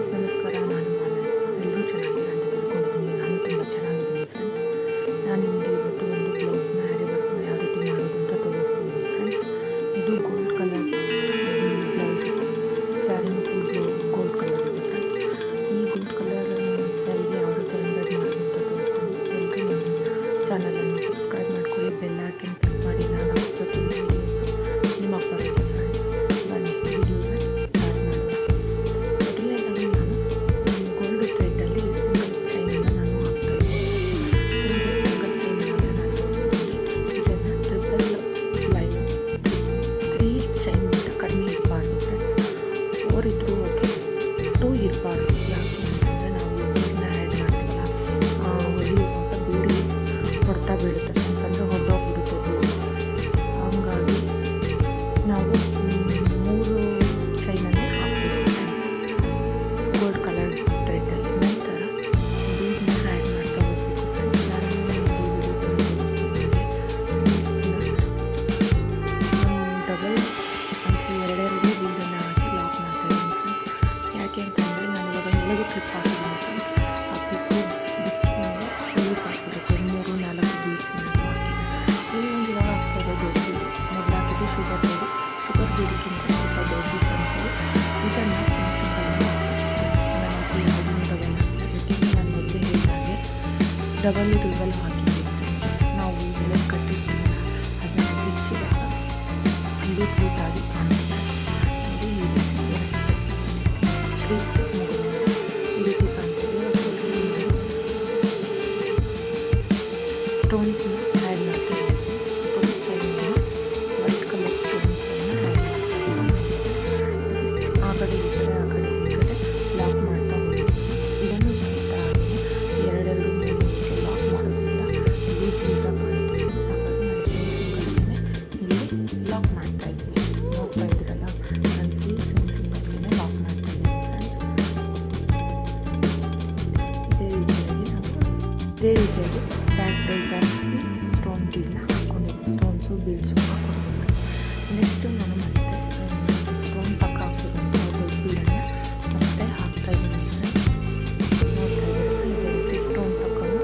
Vamos nos coronarmos. ಎರಡೆರಡು ಬಿಲ್ಡನ್ನು ಹಾಕಿ lock ಮಾಡ್ತಾ ಇದ್ದೀನಿ ಫ್ರೆಂಡ್ಸ್ ಯಾಕೆ ಅಂತಂದರೆ ನಾನು ಇವಾಗ ಒಳಗೆ ಟ್ರಿಪ್ ಹಾಕಿದ್ದೀನಿ ಫ್ರೆಂಡ್ಸ್ ಆ ಟ್ರಿಪ್ಪು ಬಿಚ್ಚು ಮೇಲೆ ಬೀಲ್ಸ್ ಹಾಕ್ಬಿಡುತ್ತೆ. ಮೂರು, ನಾಲ್ಕು ಬೀಲ್ಸ್ ನಾನು ಹಾಕಿದ್ದೀನಿ ಇಲ್ಲಿ ಇವಾಗ ಹಾಕ್ತಾ ಇರೋದು ದೊಡ್ಡದು ಮೊದಲು ಹಾಕಿದ್ದು ಶುಗರ್ ಬೇಡಿ ಶುಗರ್ ಬೇಡಿಗಿಂತ ಸ್ವಲ್ಪ ದೊಡ್ಡ ಫ್ರೆಂಡ್ಸ್ ಇದನ್ನು ಸಣ್ಣ ಸಣ್ಣ ಡಬಲ್ ಹಾಕಿಲ್ಲ ಯಾಕೆಂದರೆ ನಾನು ಮೊದಲೇ ಹೇಳಿದಾಗೆ ಡಬಲ್ ಡಬಲ್ ಹಾಕಿದ್ದೆ ನಾವು ಬೆಳೆ ಕಟ್ಟಿರ್ತೀವಿ ಅದನ್ನು ಬಿಚ್ಚಿದಾಗ ಅಲ್ಲಿ ಫ್ರೀಸ್ ಆಗಿ ಕಾಣುತ್ತೆ. ಬೇಯಿಸ್ಬೇಕು ಈ ರೀತಿ ಬಂದರೆ ಜೊತೆಗೆ ಬ್ಯಾಕ್ ಬೇಸ್ ಆಗಿ ಸ್ಟೋನ್ ಬೀಡನ್ನ ಹಾಕ್ಕೊಂಡಿದ್ದೆ ಸ್ಟೋನ್ಸು ಬೀಡ್ಸು ಹಾಕ್ಕೊಂಡಿದ್ದೆ ನೆಕ್ಸ್ಟು ನಾನು ಮತ್ತೆ ಸ್ಟೋನ್ ಪಕ್ಕ ಹಾಕ್ತಿದ್ದಂಥ ದೊಡ್ಡ ಬೀಡನ್ನು ಮತ್ತೆ ಹಾಕ್ತಾಯಿದ್ದೀನಿ ಫ್ರೆಂಡ್ಸ್ ನೋಡ್ತಾ ಇದ್ದೀರಲ್ಲ ಇದೇ ರೀತಿ ಸ್ಟೋನ್ ಪಕ್ಕನ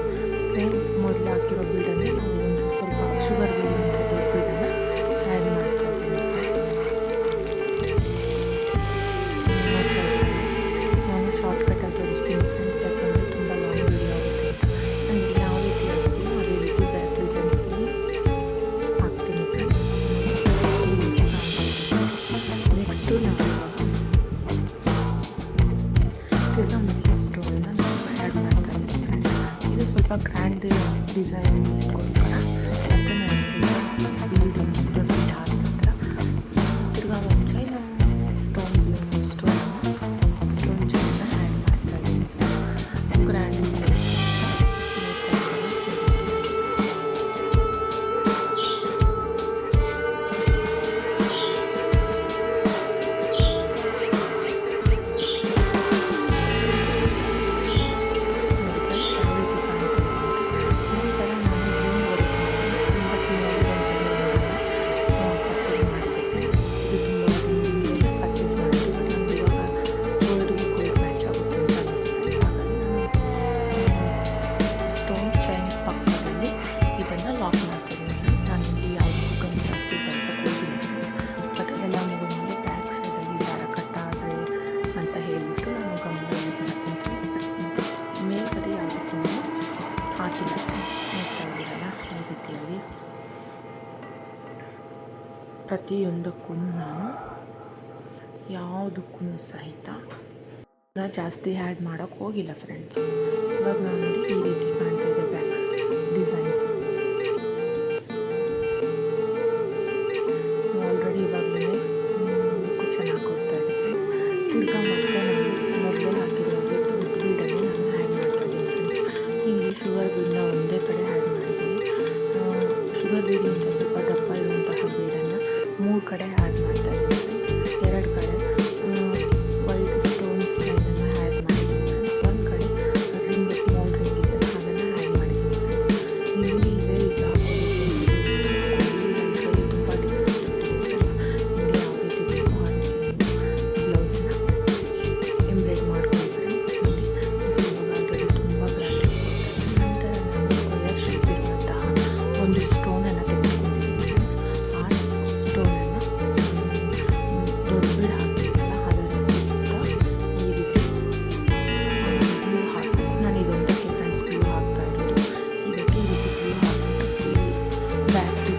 ಸೇಮ್ ಮೊದಲು ಹಾಕಿರೋ ಬೀಡನ್ನೇ ನಾವು ಒಂದು ಸ್ವಲ್ಪ ಶುಗರ್ ಅಂತ ದೊಡ್ಡ ಗ್ರ್ಯಾಂಡ್ ಡಿಸೈನ್ಗೋಸ್ಕರ ಪ್ರತಿಯೊಂದಕ್ಕೂ ನಾನು ಯಾವುದಕ್ಕೂ ಸಹಿತ ನಾನು ಜಾಸ್ತಿ ಆ್ಯಡ್ ಮಾಡೋಕ್ಕೆ ಹೋಗಿಲ್ಲ ಫ್ರೆಂಡ್ಸ್. ಇವಾಗ ನಾನು ಈ ರೀತಿ ಕಾಣ್ತಾ ಇದೆ ಬ್ಯಾಗ್ಸ್, ಡಿಸೈನ್ಸ್. ಆಲ್ರೆಡಿ ಇವಾಗಲೇ ಲುಕ್ ಚೆನ್ನಾಗಿ ಹೋಗ್ತಾ ಇದೆ ಫ್ರೆಂಡ್ಸ್. ತಿರ್ಗಾ ಮತ್ತೆ ನಾನು ಹಾಕಿರೋದು ದುಡ್ಡು ಬೀಡನ್ನು ನಾನು ಆ್ಯಡ್ ಮಾಡ್ತಾ ಇದ್ದೀನಿ ಫ್ರೆಂಡ್ಸ್. ಇಲ್ಲಿ ಶುಗರ್ ಬೀಡನ್ನ ಒಂದೇ ಕಡೆ ಆ್ಯಡ್ ಮಾಡಿದ್ದೀನಿ. ಶುಗರ್ ಬೀಡಿ ಅಂತ ಸ್ವಲ್ಪ ದಪ್ಪ ಮೂರು ಕಡೆ ಆ್ಯಡ್ ಮಾಡ್ತಾರೆ back to